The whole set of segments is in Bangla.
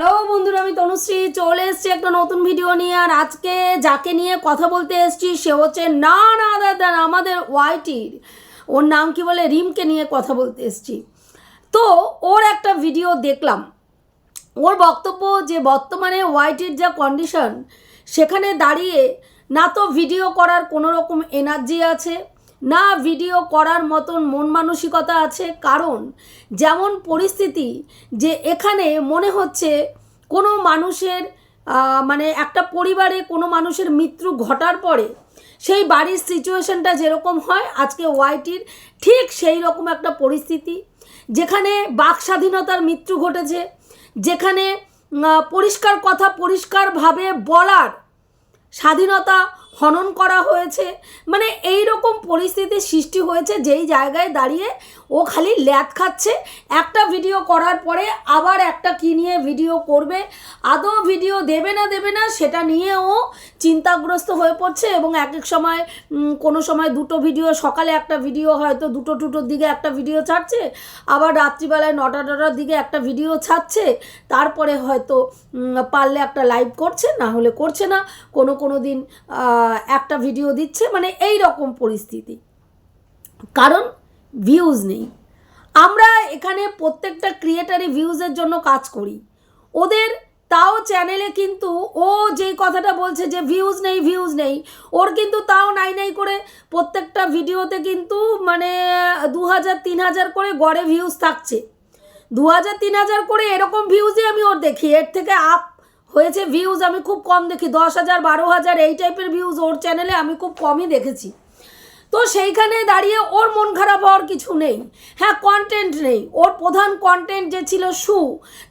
হ্যালো বন্ধুরা, আমি তনুশ্রী। চলে এসেছি একটা নতুন ভিডিও নিয়ে, আর আজকে যাকে নিয়ে কথা বলতে এসেছি, সে হচ্ছে না না দাদা, আমাদের ওয়াইটির ওর নাম কি বলে? রিমকে নিয়ে কথা বলতে এসছি। তো ওর একটা ভিডিও দেখলাম। ওর বক্তব্য যে বর্তমানে ওয়াইটির যা কন্ডিশন সেখানে দাঁড়িয়ে না তো ভিডিও করার কোনো রকম এনার্জি আছে না ভিডিও করার মতন মন মানসিকতা আছে? কারণ যেমন পরিস্থিতি যে এখানে মনে হচ্ছে কোনো মানুষের মানে একটা পরিবারে কোনো মানুষের মৃত্যু ঘটার পরে সেই বাড়ির সিচুয়েশনটা যেরকম হয়, আজকে ওয়াইটির ঠিক সেই রকম একটা পরিস্থিতি। যেখানে বাক স্বাধীনতার মৃত্যু ঘটেছে, যেখানে পরিষ্কার কথা পরিষ্কারভাবে বলার স্বাধীনতা হনন করা হয়েছে। মানে এই রকম পরিস্থিতি সৃষ্টি হয়েছে যেই জায়গায় দাঁড়িয়ে ও খালি ল্যাদ খাচ্ছে। একটা ভিডিও করার পরে আবার একটা কি নিয়ে ভিডিও করবে? আদৌ ভিডিও দেবে না দেবে না সেটা নিয়ে ও চিন্তাগ্রস্ত হয়ে পড়ছে এবং এক এক সময় কোনো সময় দুটো ভিডিও সকালে একটা ভিডিও হয়তো দুটো টুটোর দিকে একটা ভিডিও ছাড়ছে, আবার রাত্রিবেলায় নটা টটার দিকে একটা ভিডিও ছাড়ছে, তারপরে হয়তো পারলে একটা লাইভ করছে, না হলে করছে না, কোনো কোনো দিন একটা ভিডিও দিচ্ছে মানে এই রকম পরিস্থিতি। কারণ ভিউজ নেই। আমরা এখানে প্রত্যেকটা ক্রিয়েটারই ভিউজের জন্য কাজ করি। ওদের তাও চ্যানেলে কিন্তু ও যেই কথাটা বলছে যে ভিউজ নেই ভিউজ নেই, ওর কিন্তু তাও নাই নাই করে প্রত্যেকটা ভিডিওতে কিন্তু মানে দু হাজার তিন হাজার করে গড়ে ভিউজ থাকছে। দু হাজার তিন হাজার করে এরকম ভিউজই আমি ওর দেখি। এর থেকে আপ হয়েছে ভিউজ আমি খুব কম দেখি। দশ হাজার বারো হাজার এই টাইপের ভিউজ ওর চ্যানেলে আমি খুব কমই দেখেছি। তো সেইখানে দাঁড়িয়ে ওর মন খারাপ হওয়ার কিছু নেই। হ্যাঁ কন্টেন্ট নেই। ওর প্রধান কন্টেন্ট যে ছিল সু,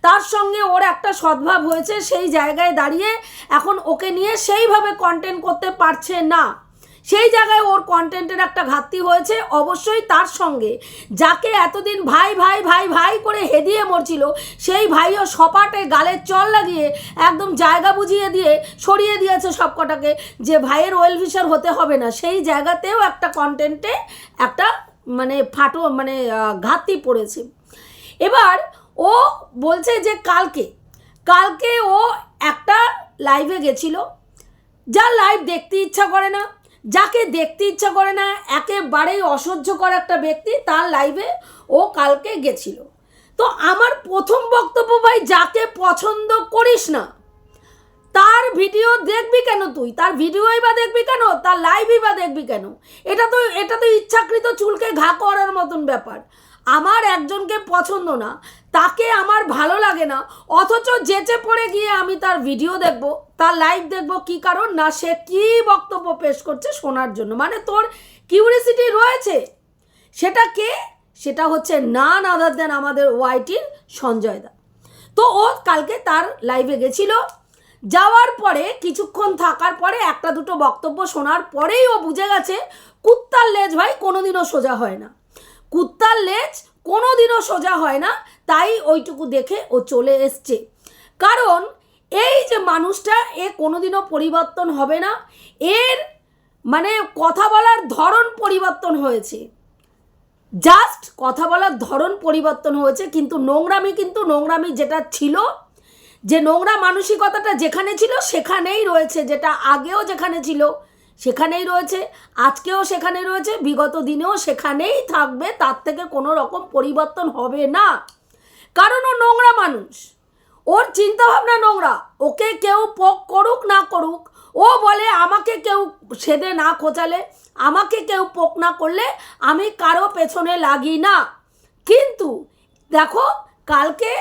তার সঙ্গে ওর একটা সদ্ভাব হয়েছে, সেই জায়গায় দাঁড়িয়ে এখন ওকে নিয়ে সেইভাবে কন্টেন্ট করতে পারছে না। সেই জায়গায় ওর কন্টেন্টের একটা ঘাটতি হয়েছে অবশ্যই তার সঙ্গে। যাকে এতদিন ভাই ভাই ভাই ভাই করে হেদিয়ে মরছিল, সেই ভাইও সপাটে গালের চল লাগিয়ে একদম জায়গা বুঝিয়ে দিয়ে সরিয়ে দিয়েছে সব কটাকে যে ভাইয়ের ওয়েল ফিশার হতে হবে না। সেই জায়গাতেও একটা কন্টেন্টে একটা মানে ফাটো মানে ঘাটতি পড়েছে। এবার ও বলছে যে কালকে কালকে ও একটা লাইভে গেছিল। যার লাইভ দেখতে ইচ্ছা করে না। যাকে দেখতে ইচ্ছা করে না, একেবারেই অসহ্যকর একটা ব্যক্তি তার লাইভে ও কালকে গেছিল। তো আমার প্রথম বক্তব্য ভাই, যাকে পছন্দ করিস না, তার ভিডিও দেখবি কেন তুই? তার ভিডিওই বা দেখবি কেন? তার লাইভই বা দেখবি কেন? এটা তো এটা তো ইচ্ছাকৃত চুলকে ঘা করার মতন ব্যাপার। আমার একজনকে পছন্দ না, তাকে আমার ভালো লাগে না, অথচ যেচে পড়ে গিয়ে আমি তার ভিডিও দেখব, তার লাইভ দেখব, কি কারণ? না, সে কি বক্তব্য পেশ করছে শোনার জন্য। মানে তোর কিউরিসিটি রয়েছে? সেটা কে? সেটা হচ্ছে না আদার দেন আমাদের ওয়াইটির সঞ্জয় দা। তো ও কালকে তার লাইভে গেছিল। যাওয়ার পরে, কিছুক্ষণ থাকার পরে একটা দুটো বক্তব্য শোনার পরেই ও বুঝে গেছে, কুত্তার লেজ ভাই কোনোদিনও সোজা হয় না। কুত্তার লেজ কোনোদিনও সোজা হয় না, তাই ওইটুকু দেখে ও চলে এসছে। কারণ এই যে মানুষটা, এ কোনোদিনও পরিবর্তন হবে না। এর মানে কথা বলার ধরন পরিবর্তন হয়েছে। জাস্ট কথা বলার ধরন পরিবর্তন হয়েছে, কিন্তু নোংরামি কিন্তু নোংরামি যেটা ছিল, যে নোংরা মানসিকতাটা যেখানে ছিল সেখানেই রয়েছে, যেটা আগেও যেখানে ছিল। সেখানেই রয়েছে, আজকেও সেখানে রয়েছে, বিগত দিনেও সেখানেই থাকবে, তার থেকে কোনো রকম পরিবর্তন হবে না। কারণ ও নোংরা মানুষ। ওর চিন্তাভাবনা নোংরা। ওকে কেউ পোক করুক না করুক, ও বলে আমাকে কেউ সেদে না খোঁচালে, আমাকে কেউ পোক না করলে আমি কারও পেছনে লাগি না। কিন্তু দেখো, কালকে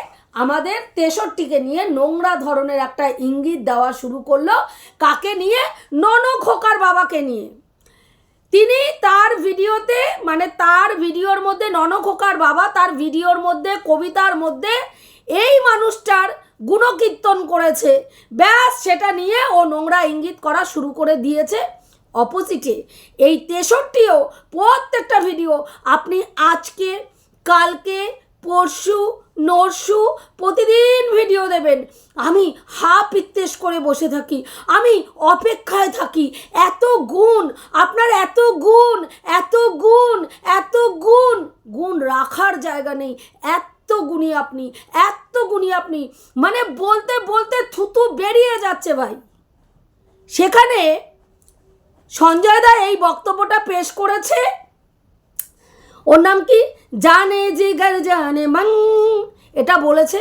আমাদের তেষট্টিকে নিয়ে নোংরা ধরনের একটা ইঙ্গিত দেওয়া শুরু করল কাকে নিয়ে? নন খোকার বাবাকে নিয়ে। তিনি তার ভিডিওতে মানে তার ভিডিওর মধ্যে ননখোকার বাবা তার ভিডিওর মধ্যে, কবিতার মধ্যে এই মানুষটার গুণকীর্তন করেছে। ব্যাস, সেটা নিয়ে ও নোংরা ইঙ্গিত করা শুরু করে দিয়েছে। অপোজিটে, এই তেষট্টিও প্রত্যেকটা ভিডিও আপনি আজকে, কালকে, পরশু নরশু প্রতিদিন ভিডিও দেবেন। আমি হা পিত্তেশ করে বসে থাকি, আমি অপেক্ষায় থাকি। এত গুণ, আপনার এত গুণ এত গুণ এত গুণ। গুণ রাখার জায়গা নেই। এত এত গুণী আপনি, এত গুণী আপনি। মানে বলতে বলতে থুতু বেরিয়ে যাচ্ছে ভাই। সেখানে সঞ্জয় দা এই বক্তব্যটা পেশ করেছে। ওর নাম কি? জানে জিগার জানে মাং। এটা বলেছে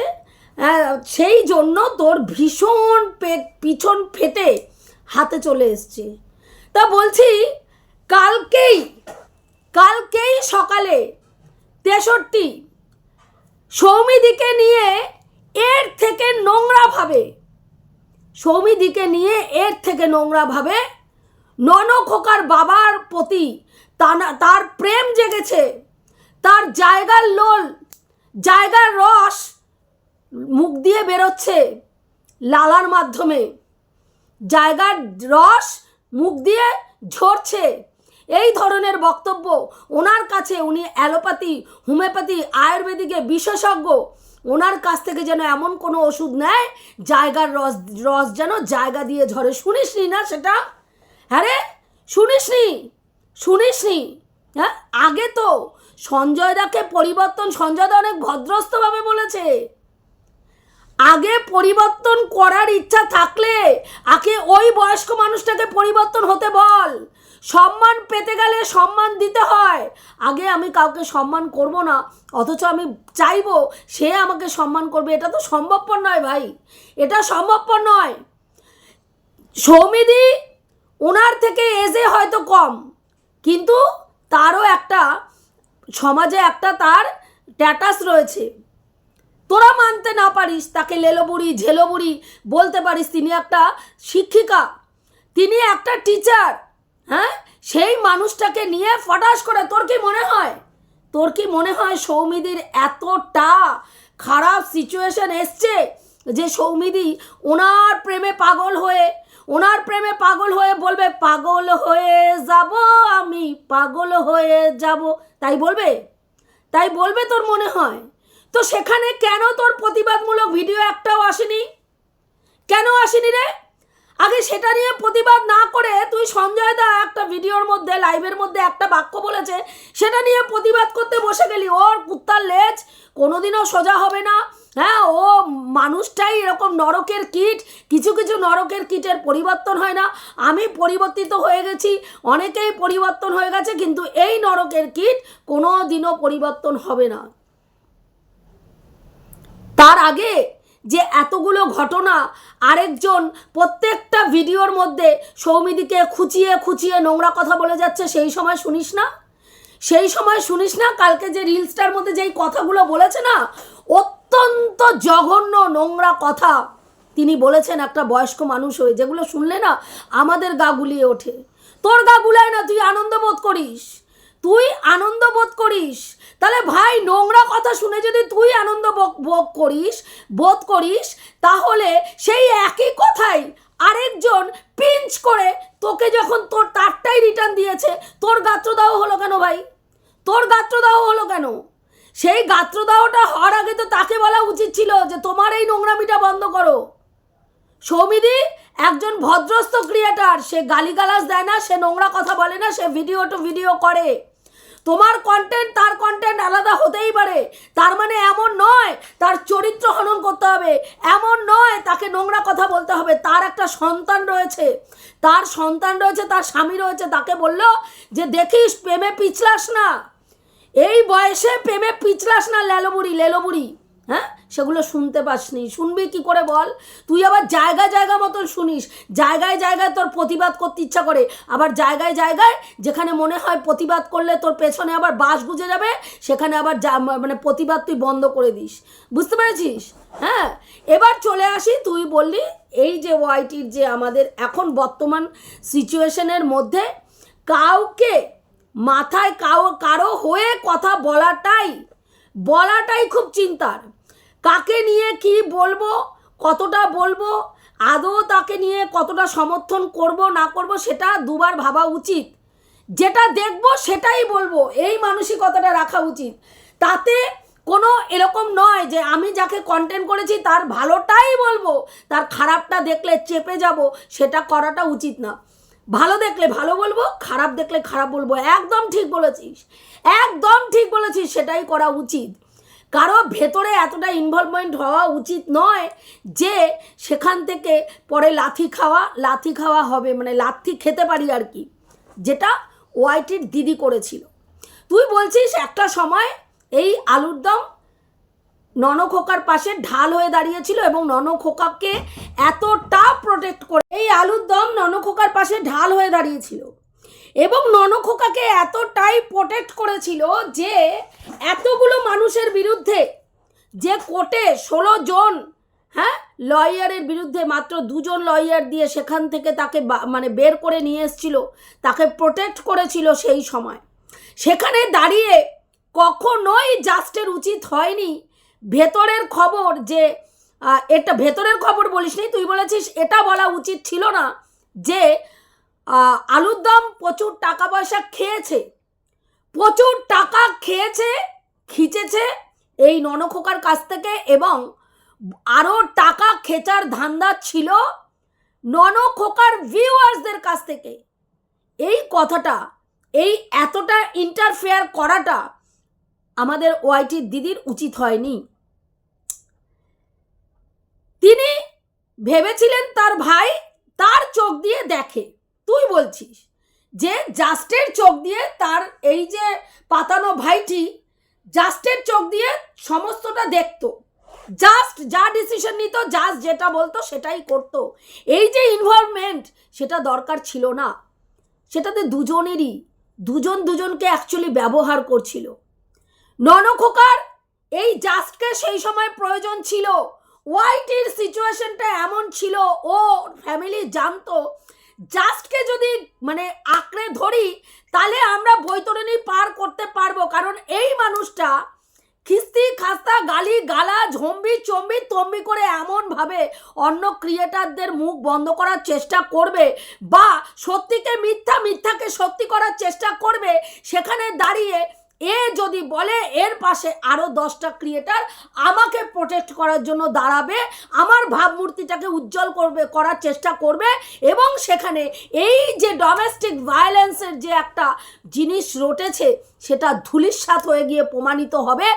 হ্যাঁ, সেই জন্য তোর ভীষণ পেট পিছন ফেটে হাতে চলে এসছে। তা বলছি কালকেই কালকেই সকালে তেষট্টি সৌমিদিকে নিয়ে এর থেকে নোংরাভাবে সৌমিদিকে নিয়ে এর থেকে নোংরাভাবে নন খোকার বাবার প্রতি তার প্রেম জেগেছে, তার জায়গার লোল, জায়গার রস মুখ দিয়ে বেরোচ্ছে লালার মাধ্যমে। জায়গার রস মুখ দিয়ে ঝরছে। এই ধরনের বক্তব্য ওনার কাছে, উনি অ্যালোপ্যাথি, হোমিওপ্যাথি আয়ুর্বেদিকে বিশেষজ্ঞ, ওনার কাছ থেকে যেন এমন কোনো ওষুধ নেয়, জায়গার রস রস যেন জায়গা দিয়ে ঝরে। শুনিসনি না সেটা? হ্যাঁ রে শুনিসনি? শুনিসনি হ্যাঁ? আগে তো সঞ্জয় দাকে পরিবর্তন সঞ্জয় দা অনেক ভদ্রস্থভাবে বলেছে। আগে পরিবর্তন করার ইচ্ছা থাকলে আগে ওই বয়স্ক মানুষটাকে পরিবর্তন হতে বল। সম্মান পেতে গেলে সম্মান দিতে হয়। আগে আমি কাউকে সম্মান করব না, অথচ আমি চাইব সে আমাকে সম্মান করবে। এটা তো সম্ভবপর নয় ভাই, এটা সম্ভবপর নয়। সৌমিদি, ওনার থেকে এজে হয়তো কম। কিন্তু তারও একটা, সমাজে একটা তার স্ট্যাটাস রয়েছে। তোরা মানতে না পারিস, তাকে লেলোবুড়ি, ঝেলোবুড়ি বলতে পারিস। তিনি একটা শিক্ষিকা, তিনি একটা টিচার হ্যাঁ? সেই মানুষটাকে নিয়ে ফটাস করে, তোর কি মনে হয়? তোর কি মনে হয় সৌমিদির এতটা খারাপ সিচুয়েশন এসছে যে সৌমিদি ওনার প্রেমে পাগল হয়ে ওনার প্রেমে পাগল হয়ে বলবে, পাগল হয়ে যাব আমি, পাগল হয়ে যাব। তাই বলবে? তাই বলবে তোর মনে হয়? তো সেখানে কেন তোর প্রতিবাদমূলক ভিডিও একটাও আসেনি? কেন আসেনি রে? আগে সেটা নিয়ে প্রতিবাদ না করে তুই সঞ্জয় দা একটা ভিডিওর মধ্যে লাইভের মধ্যে একটা বাক্য বলেছে, সেটা নিয়ে প্রতিবাদ করতে বসে গেলি। ওর কুত্তার লেজ কোনোদিনও সোজা হবে না। হ্যাঁ ও মানুষটাই এরকম নরকের কীট, কিছু কিছু নরকের কীটের পরিবর্তন হয় না। আমি পরিবর্তিত হয়ে গেছি, অনেকেই পরিবর্তন হয়ে গেছে, কিন্তু এই নরকের কীট কোনো দিনও পরিবর্তন হবে না। তার আগে যে এতগুলো ঘটনা আরেকজন প্রত্যেকটা ভিডিওর মধ্যে সৌমিদিকে খুচিয়ে খুচিয়ে নোংরা কথা বলে যাচ্ছে, সেই সময় শুনিস না? সেই সময় শুনিস না? কালকে যে রিলসটার মধ্যে যেই কথাগুলো বলেছে না, অত্যন্ত জঘন্য নোংরা কথা তিনি বলেছেন একটা বয়স্ক মানুষ হয়ে। যেগুলো শুনলে না, আমাদের গা গুলিয়ে ওঠে। তোর গা গুলায় না তুই আনন্দ বোধ করিস? তুই আনন্দ বোধ করিস? তাহলে ভাই, নোংরা কথা শুনে যদি তুই আনন্দ বোধ করিস বোধ করিস, তাহলে সেই একই কথাই আরেকজন পিঞ্চ করে তোকে যখন তোর তারটাই রিটার্ন দিয়েছে, তোর গাত্রদাহ হলো কেন ভাই? তোর গাত্রদাহ হলো কেন? সেই গাত্রদাহটা হওয়ার আগে তো তাকে বলা উচিত ছিল যে, তোমার এই নোংরামিটা বন্ধ করো। সৌমিদি, একজন ভদ্রস্থ ক্রিয়েটার সে গালিগালাজ দেয় না, সে নোংরা কথা বলে না, সে ভিডিও টু ভিডিও করে। তোমার কন্টেন্ট তার কন্টেন্ট আলাদা হতেই পারে। তার মানে এমন নয়, তার চরিত্র হনন করতে হবে। এমন নয়, তাকে নোংরা কথা বলতে হবে। তার একটা সন্তান রয়েছে। তার সন্তান রয়েছে, তার স্বামী রয়েছে। তাকে বলল যে, দেখিস, প্রেমে পিছলাস না। এই বয়সে প্রেমে পিছলাস না লেলোবুড়ি লেলোবুড়ি হ্যাঁ? সেগুলো শুনতে পাসনি। শুনবি কি করে বল? তুই আবার জায়গা জায়গা মতন শুনিস। জায়গায় জায়গায় তোর প্রতিবাদ করতে ইচ্ছা করে। আবার জায়গায় জায়গায় যেখানে মনে হয় প্রতিবাদ করলে তোর পেছনে আবার বাস গুজে যাবে, সেখানে আবার মানে প্রতিবাদ তুই বন্ধ করে দিস। বুঝতে পেরেছিস? হ্যাঁ? এবার চলে আসি, তুই বললি এই যে ওয়াইটির যে আমাদের এখন বর্তমান সিচুয়েশনের মধ্যে কাউকে মাথায় কাউ, কারও হয়ে কথা বলাটাই বলাটাই খুব চিন্তার। কাকে নিয়ে কি বলব, কতটা বলব, আদৌ তাকে নিয়ে কতটা সমর্থন করব, না করব, সেটা দুবার ভাবা উচিত। যেটা দেখব, সেটাই বলব। এই মানসিকতাটা রাখা উচিত। তাতে কোনো এরকম নয় যে আমি যাকে কন্টেন্ট করেছি, তার ভালোটাই বলব, তার খারাপটা দেখলে চেপে যাব, সেটা করাটা উচিত না। ভালো দেখলে ভালো বলব, খারাপ দেখলে খারাপ বলব, একদম ঠিক বলেছিস। একদম ঠিক বলেছিস, সেটাই করা উচিত। কারও ভেতরে এতটা ইনভলভমেন্ট হওয়া উচিত নয় যে সেখান থেকে পরে লাথি খাওয়া লাথি খাওয়া হবে মানে লাথি খেতে পারি আর কি, যেটা ওয়াইটির দিদি করেছিল। তুই বলছিস একটা সময় এই আলুর দম ননখোকার পাশে ঢাল হয়ে দাঁড়িয়েছিল এবং ননখোকাকে এতটা প্রোটেক্ট করে, এই আলুর দম ননখোকার পাশে ঢাল হয়ে দাঁড়িয়েছিল। এবং ননখোকাকে এতটাই প্রোটেক্ট করেছিল যে এতগুলো মানুষের বিরুদ্ধে যে কোর্টে ষোলো জন হ্যাঁ লয়ারের বিরুদ্ধে মাত্র দুজন লয়ার দিয়ে সেখান থেকে তাকে মানে বের করে নিয়ে এসেছিল, তাকে প্রোটেক্ট করেছিল সেই সময়। সেখানে দাঁড়িয়ে কখনোই জাস্টের উচিত হয়নি। ভেতরের খবর যে এটা ভেতরের খবর বলিসনি, তুই বলেছিস এটা বলা উচিত ছিল না যে আলুর দম প্রচুর টাকা পয়সা খেয়েছে। প্রচুর টাকা খেয়েছে, খিচেছে এই ননখোকার কাছ থেকে এবং আরও টাকা খেচার ধান্দা ছিল ননখোকার ভিউয়ার্সদের কাছ থেকে। এই কথাটা, এই এতটা ইন্টারফেয়ার করাটা আমাদের ওয়াইটির দিদির উচিত হয়নি। তিনি ভেবেছিলেন তার ভাই তার চোখ দিয়ে দেখে। তুই বলছিস যে জাস্টের চোখ দিয়ে তার এই যে পাতানো ভাইটি জাস্টের চোখ দিয়ে সমস্তটা দেখতো। জাস্ট যা ডিসিশন নিত, জাস্ট যেটা বলতো সেটাই করতো। এই যে ইনভলভমেন্ট সেটা দরকার ছিল না। সেটাতে দুজনেরই, দুজন দুজনকে অ্যাকচুয়ালি ব্যবহার করছিল। ননখোকার এই জাস্টকে সেই সময় প্রয়োজন ছিল। ওয়াইটির সিচুয়েশনটা এমন ছিল? ও ফ্যামিলি জানতো জাস্টকে যদি মানে আঁকড়ে ধরি, তাহলে আমরা বৈতরণী পার করতে পারব। কারণ এই মানুষটা খিস্তি, খাস্তা, গালি, গালা, ঝম্বি, চম্বি, তম্বি করে এমনভাবে অন্য ক্রিয়েটারদের মুখ বন্ধ করার চেষ্টা করবে বা সত্যিকে মিথ্যা, মিথ্যাকে সত্যি করার চেষ্টা করবে, সেখানে দাঁড়িয়ে এ যদি বলে এর পাশে আরও দশটা ক্রিয়েটার আমাকে প্রোটেক্ট করার জন্য দাঁড়াবে, আমার ভাবমূর্তিটাকে উজ্জ্বল করবে, করার চেষ্টা করবে এবং সেখানে এই যে ডোমেস্টিক ভায়োলেন্সের যে একটা জিনিস রটেছে, সেটা ধুলিস্বাত হয়ে গিয়ে প্রমাণিত হবে।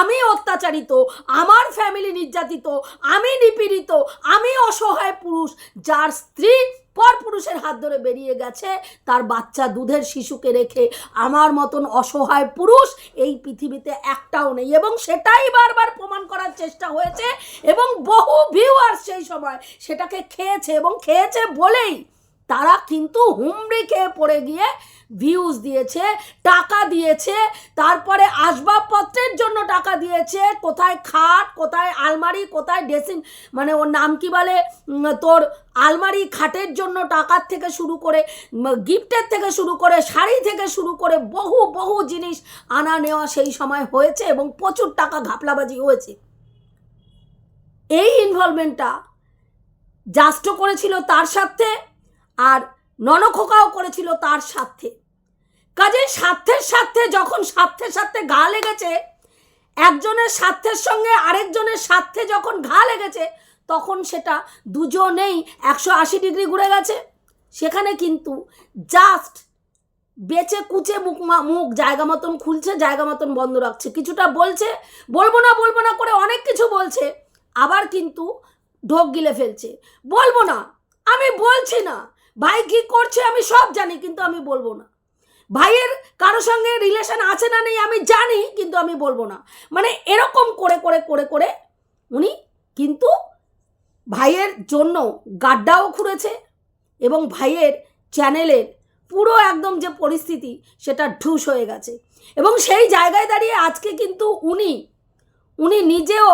আমি অত্যাচারিত, আমার ফ্যামিলি নির্যাতিত, আমি নিপীড়িত, আমি অসহায় পুরুষ, যার স্ত্রী পর পুরুষের হাত ধরে বেরিয়ে গেছে। তার বাচ্চা দুধের শিশুকে রেখে আমার মতন অসহায় পুরুষ এই পৃথিবীতে একটাও নেই এবং সেটাই বারবার প্রমাণ করার চেষ্টা হয়েছে এবং বহু ভিউয়ার সেই সময় সেটাকে খেয়েছে এবং খেয়েছে বলেই তারা কিন্তু হুমড়ি খেয়ে পড়ে গিয়ে ভিউজ দিয়েছে, টাকা দিয়েছে, তারপরে আসবাবপত্রের জন্য টাকা দিয়েছে, কোথায় খাট, কোথায় আলমারি, কোথায় ড্রেসিং মানে ওর নাম কি বলে? তোর আলমারি খাটের জন্য টাকার থেকে শুরু করে গিফটের থেকে শুরু করে, শাড়ি থেকে শুরু করে বহু বহু জিনিস আনা নেওয়া সেই সময় হয়েছে এবং প্রচুর টাকা ঘাপলাবাজি হয়েছে। এই ইনভলভমেন্টটা জাস্টও করেছিল তার সাথে আর ননখোকাও করেছিল তার স্বার্থে কাজে স্বার্থের সাথে যখন স্বার্থের সাথে ঘা লেগেছে, একজনের স্বার্থের সঙ্গে আরেকজনের স্বার্থে যখন ঘা লেগেছে, তখন সেটা দুজনেই একশো আশি ডিগ্রি ঘুরে গেছে। সেখানে কিন্তু জাস্ট বেচে কুচে মুখ মুখ জায়গা মতন খুলছে, জায়গা মতন বন্ধ রাখছে। কিছুটা বলছে, বলব না বলব না করে অনেক কিছু বলছে, আবার কিন্তু ঢোক গিলে ফেলছে। বলব না, আমি বলছি না। ভাই কি করছে আমি সব জানি, কিন্তু আমি বলব না। ভাইয়ের কারও সঙ্গে রিলেশন আছে না নেই আমি জানি, কিন্তু আমি বলব না। মানে এরকম করে করে করে করে উনি কিন্তু ভাইয়ের জন্য গাড্ডাও খুঁড়েছে এবং ভাইয়ের চ্যানেলের পুরো একদম যে পরিস্থিতি সেটা ঢুস হয়ে গেছে। এবং সেই জায়গায় দাঁড়িয়ে আজকে কিন্তু উনি উনি নিজেও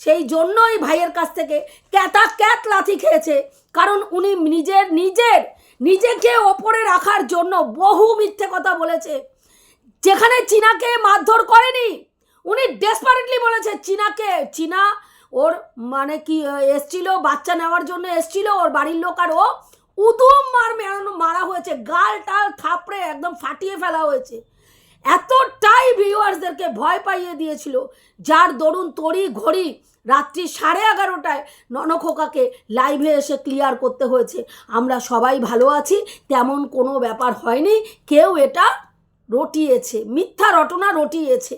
সেই জন্যই ভাইয়ের কাছ থেকে ক্যাতা ক্যাত লাথি খেয়েছে। কারণ উনি নিজের নিজের, নিজেকে ওপরে রাখার জন্য বহু মিথ্যে কথা বলেছে। যেখানে চীনাকে মারধর করেনি, উনি ডেসপারেটলি বলেছে, চীনাকে, চীনা ওর মানে কি, এসছিল, বাচ্চা নেওয়ার জন্য এসছিল, ওর বাড়ির লোক আর ও উদুম মার মেরানো, মারা হয়েছে। গাল টাল থাপড়ে একদম ফাটিয়ে ফেলা হয়েছে। এতটাই ভিউয়ার্সদেরকে ভয় পাইয়ে দিয়েছিল, যার দরুন তড়ি ঘড়ি রাত্রি সাড়ে এগারোটায় ননখোকাকে লাইভে এসে ক্লিয়ার করতে হয়েছে। আমরা সবাই ভালো আছি, তেমন কোনো ব্যাপার হয়নি, কেউ এটা রটিয়েছে, মিথ্যা রটনা রটিয়েছে।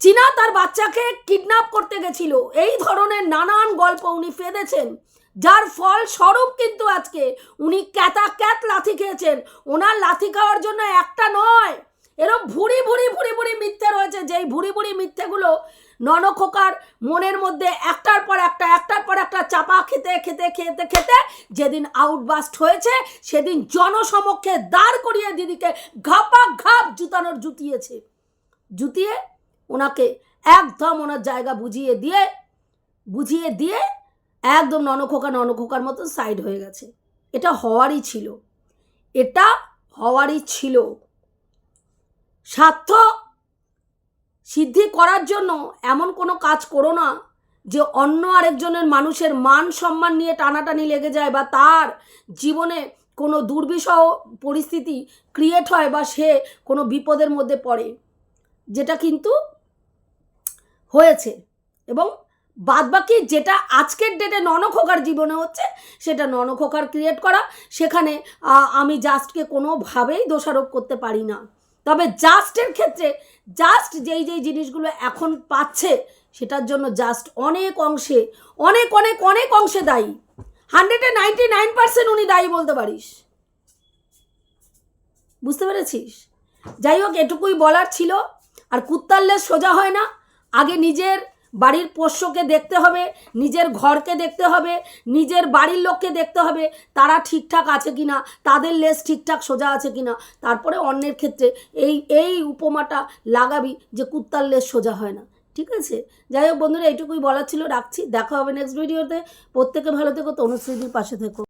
চীনা তার বাচ্চাকে কিডন্যাপ করতে গেছিল। এই ধরনের নানান গল্প উনি ফেঁদেছেন, যার ফল স্বরূপ কিন্তু আজকে। উনি ক্যাতা ক্যাত লাথি খেয়েছেন, ওনার লাথি খাওয়ার জন্য একটা নয়। এরম ভুড়ি ভুড়ি ভুড়ি ভুড়ি মিথ্যে রয়েছে। যেই ভুড়ি ভুড়ি মিথ্যেগুলো ননখোকার মনের মধ্যে একটার পর একটা, একটার পর একটা চাপা খেতে খেতে খেতে খেতে যেদিন আউটবাস্ট হয়েছে, সেদিন জনসমক্ষে দাঁড় করিয়ে দিদিকে ঘাপা ঘাপ জুতানোর জুতিয়েছে। জুতিয়ে ওনাকে একদম ওনার জায়গা বুঝিয়ে দিয়ে বুঝিয়ে দিয়ে একদম ননখোকা, ননখোকার মতো সাইড হয়ে গেছে। এটা হওয়ারই ছিল। এটা হওয়ারই ছিল। স্বার্থ সিদ্ধি করার জন্য এমন কোনো কাজ করো না যে অন্য আরেকজনের মানুষের মান সম্মান নিয়ে টানাটানি লেগে যায় বা তার জীবনে কোনো দুর্বিষহ পরিস্থিতি ক্রিয়েট হয় বা সে কোনো বিপদের মধ্যে পড়ে। যেটা কিন্তু হয়েছে এবং বাদবাকি যেটা আজকের ডেটে ননখোকার জীবনে হচ্ছে, সেটা ননখোকার ক্রিয়েট করা। সেখানে আমি জাস্টকে কোনোভাবেই দোষারোপ করতে পারি না। তবে জাস্টের ক্ষেত্রে জাস্ট যেই যেই জিনিসগুলো এখন পাচ্ছে, সেটার জন্য জাস্ট অনেক অংশে, অনেক অনেক অনেক অংশে দায়ী। হান্ড্রেডে নাইনটি নাইন পার্সেন্ট উনি দায়ী বলতে পারিস। বুঝতে পেরেছিস? যাই হোক, এটুকুই বলার ছিল। আর কুত্তাল্লে সোজা হয় না। আগে নিজের বাড়ির পোষ্যকে দেখতে হবে, নিজের ঘরকে দেখতে হবে, নিজের বাড়ির লোককে দেখতে হবে, তারা ঠিকঠাক আছে কি না তাদের লেস ঠিকঠাক সোজা আছে কি না তারপরে অন্যের ক্ষেত্রে এই এই উপমাটা লাগাবি যে কুত্তার লেস সোজা হয় না। ঠিক আছে? যাই হোক বন্ধুরা, এইটুকুই বলার ছিল। রাখছি। দেখা হবে নেক্সট ভিডিওতে প্রত্যেকে ভালো থেকো তনুশ্রীদির পাশে থেকো।